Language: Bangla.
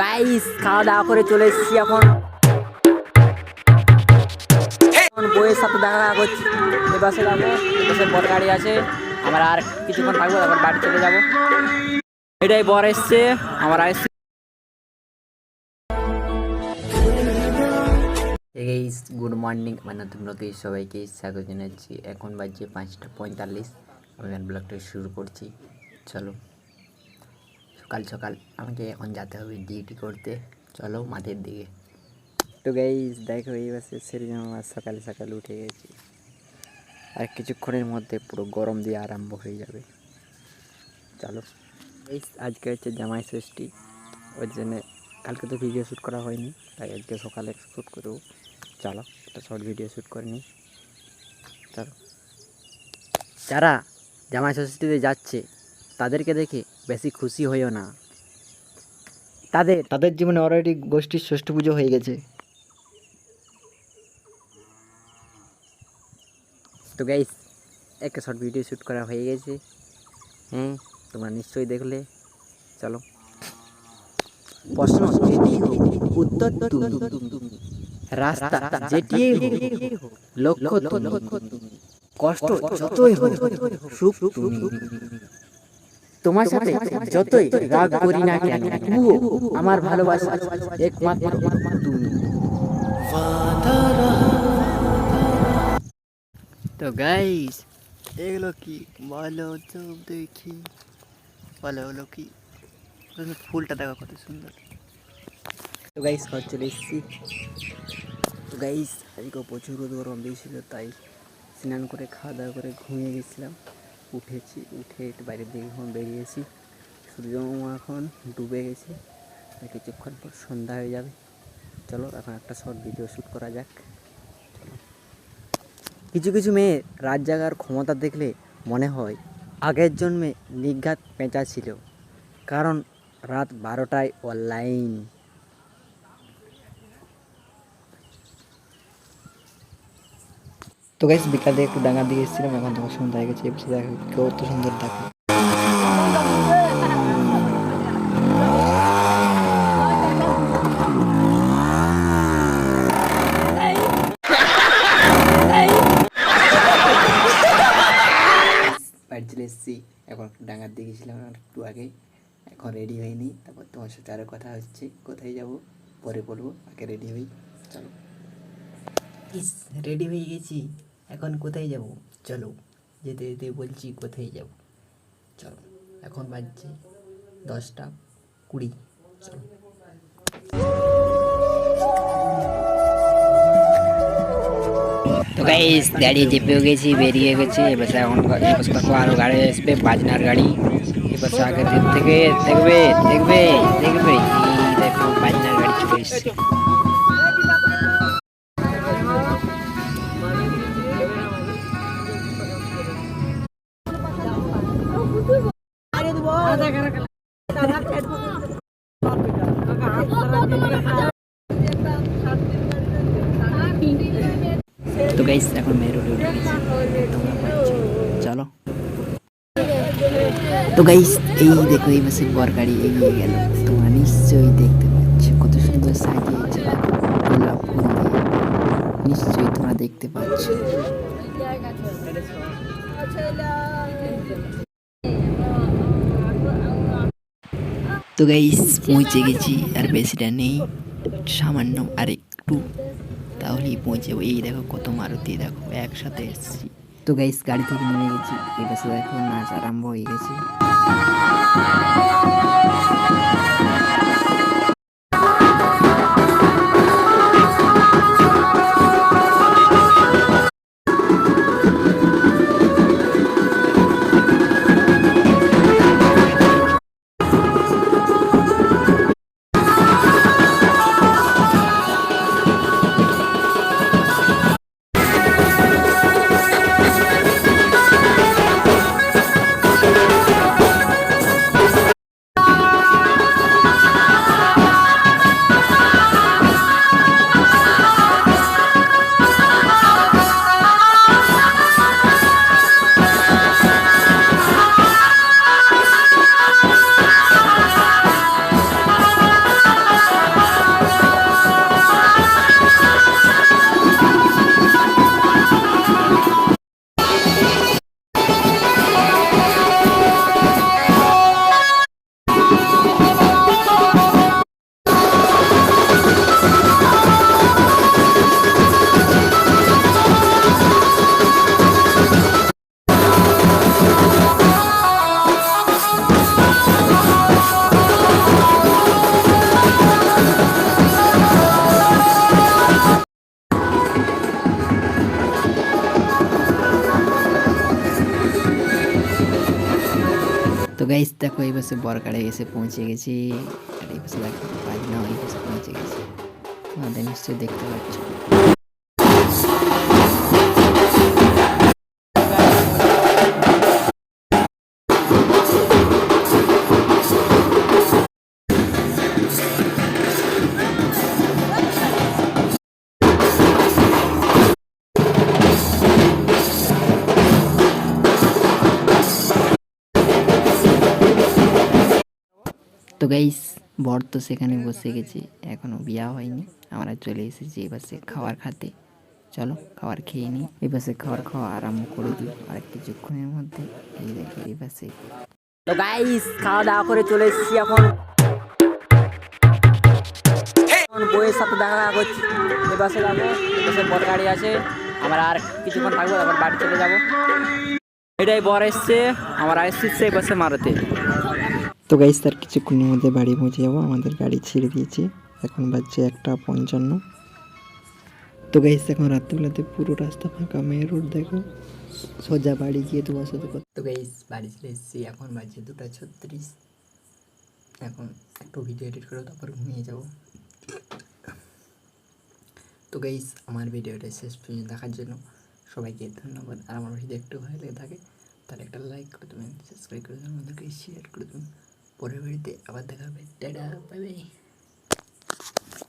গাইস খাওয়া দাওয়া করে চলে এসেছি এখন। বইয়ের সাথে দেখা করছি। এ বাসে যাব এ বাসে বর গাড়ি আছে। আমরা আর কিছুক্ষণ থাকব, তারপর বাড়ি চলে যাব। এটাই বর এসছে, আমার আসছে গুড মর্নিং আমার নতুন সবাইকে স্বাগত জানাচ্ছি। এখন বাজছে পাঁচটা পঁয়তাল্লিশ। আমি ব্লগটা শুরু করছি। চলো। সকাল সকাল আমাকে এখন যেতে হবে ডিউটি করতে। চলো মাঠের দিকে। তো গাইস দেখো এই বাসে সেরকম আমার সকাল সকাল উঠে গেছি। আর কিছুক্ষণের মধ্যে পুরো গরম দিয়ে আরম্ভ হয়ে যাবে। চলো। এই আজকে হচ্ছে জামাই ষষ্ঠী। ওই জন্য কালকে তো ভিডিও শ্যুট করা হয়নি, তাই আজকে সকালে শ্যুট করব চলো, একটা শর্ট ভিডিও শ্যুট করে নিই। চলো। যারা জামাই ষষ্ঠীতে যাচ্ছে তাদেরকে দেখে বেশি খুশি হইও না। তাদের তাদের জীবনে অলরেডি গোষ্ঠীর ষষ্ঠী পুজো হয়ে গেছে। তো গাইস একটা শর্ট ভিডিও শ্যুট করা হয়ে গেছে। হ্যাঁ তোমরা নিশ্চয়ই দেখলে। চলো। প্রশ্ন যেটি হোক উত্তর তুমি। রাস্তা যেটি হোক লক্ষ্য তুমি। কষ্ট যতই হোক সুখ তুমি। তোমার সাথে যতই রাগ করি না কেন তবুও আমার ভালোবাসা একমাত্র তুমি। তো গাইস এগুলো কি? বলো তো দেখি। বলো হলো কি? ফুলটা দেখো কত সুন্দর। তো গাইস ঘর চলে এসেছি। তো গাইস আজকে প্রচুর রোদ গরম দিয়েছিল তাই স্নান করে খাওয়া দাওয়া করে ঘুমিয়ে গেছিলাম। উঠেছি, উঠে একটু বাইরের দিকে এখন বেরিয়েছি। সূর্য এখন ডুবে গেছে। কিছুক্ষণ পর সন্ধ্যা হয়ে যাবে। চলো এখন একটা শর্ট ভিডিও শ্যুট করা যাক। কিছু কিছু মেয়ে রাত জাগার ক্ষমতা দেখলে মনে হয় আগের জন্মে নিঘাত পেঁচা ছিল। কারণ রাত বারোটায় অনলাইন তো গাইস বিকালে একটু ডাঙার দিকে এসেছিলাম এখন তোমার সন্ধ্যা হয়ে গেছে এসে দেখো কত সুন্দর দেখো। বাড়ি চলে এসেছি এখন একটু ডাঙার দিকে ছিলাম আর একটু আগে। এখন রেডি হয়নি তারপর তোমার সাথে আরও কথা হচ্ছে কোথায় যাব পরে বলব আগে রেডি হই চলো। রেডি হয়ে গেছি। এখন কোথায় যাব? চলো, যেতে যেতে বলছি কোথায় যাব? চলো, এখন বাজছে দশটা কুড়ি, চলো। তো গাইস দাঁড়িয়ে চেপেও গেছি, বেরিয়ে গেছি, এবার এখন এবার দেখো আরও গাড়ি আসবে, বাজনার গাড়ি। এবার আগের দিক থেকে দেখবে দেখবে দেখবে। এই দেখো, বাজনার গাড়ি চলে এসছে। তো গাইস এখন মেয়ে রোডে উঠে পাচ্ছ চলো। তো গাইস এই দেখো, এই বাসের বর গাড়ি এগিয়ে গেল। তোমরা নিশ্চয়ই দেখতে পাচ্ছ কত সুন্দর সাজিয়েছে। গোলাপ ফুল দিয়ে। নিশ্চয়ই তোমরা দেখতে পাচ্ছ। তো গাইস পৌঁছে গেছি। আর বেশিটা নেই, সামান্য আর একটু। তাহলেই পৌঁছে এই দেখো কত মারুতি, দেখো, একসাথে এসেছি। তো গাইস গাড়ি থেকে নেমে গেছি। পাশে দেখো নাচ আরম্ভ হয়ে গেছে। গাইস দেখো, এই পাশে বরকারে এসে পৌঁছে গেছি, আর এই পাশে দেখো পারি না এই পাশে পৌঁছে গেছি। তোমাদের নিশ্চয়ই দেখতে পাচ্ছ। তো গাইস বর তো সেখানে বসে গেছে এখনও বিয়া হয়নি। আমরা চলে এসেছি বাসে খাবার খাতে। চলো খাবার খেয়ে নিই। বাসে খাবার খাওয়া আরম্ভ করে দিই আর কিছুক্ষণের মধ্যে এই দেখি বাসে তো গাইস খাওয়া দাওয়া করে চলে এসেছি এখন। বইয়ের সাথে দেখা করছি। বাসে যাব বাসে বর গাড়ি আছে। আমরা আর কিছুক্ষণ থাকব, তারপর বাড়ি চলে যাব। এটাই বর এসছে, আমরা এসেছি এই বাসে মারতে। তো গাইস তার কিছুক্ষণের মধ্যে বাড়ি পৌঁছে যাব। আমাদের গাড়ি ছেড়ে দিয়েছে। এখন বাজছে একটা পঞ্চান্ন। তো গাইস এখন রাত্রিবেলাতে পুরো রাস্তা ফাঁকা। মেয়ের রোড দেখো। সোজা বাড়ি গিয়ে তোমার সাথে তো গাইস বাড়ি চলে এসেছি। এখন বাজছে দুটা ছত্রিশ। এখন একটু ভিডিও এডিট করে তারপর ঘুমিয়ে যাব। তো গাইস আমার ভিডিওটা শেষ পর্যন্ত দেখার জন্য সবাইকে ধন্যবাদ। আর আমার ভিডিও একটু ভালো লেগে থাকে, তাহলে একটা লাইক করে দেবেন সাবস্ক্রাইব করে দেবেন আমাদেরকে শেয়ার করে দেবেন। పొరుగుడితే అబద్ధంగా పెట్టాడా బాయ్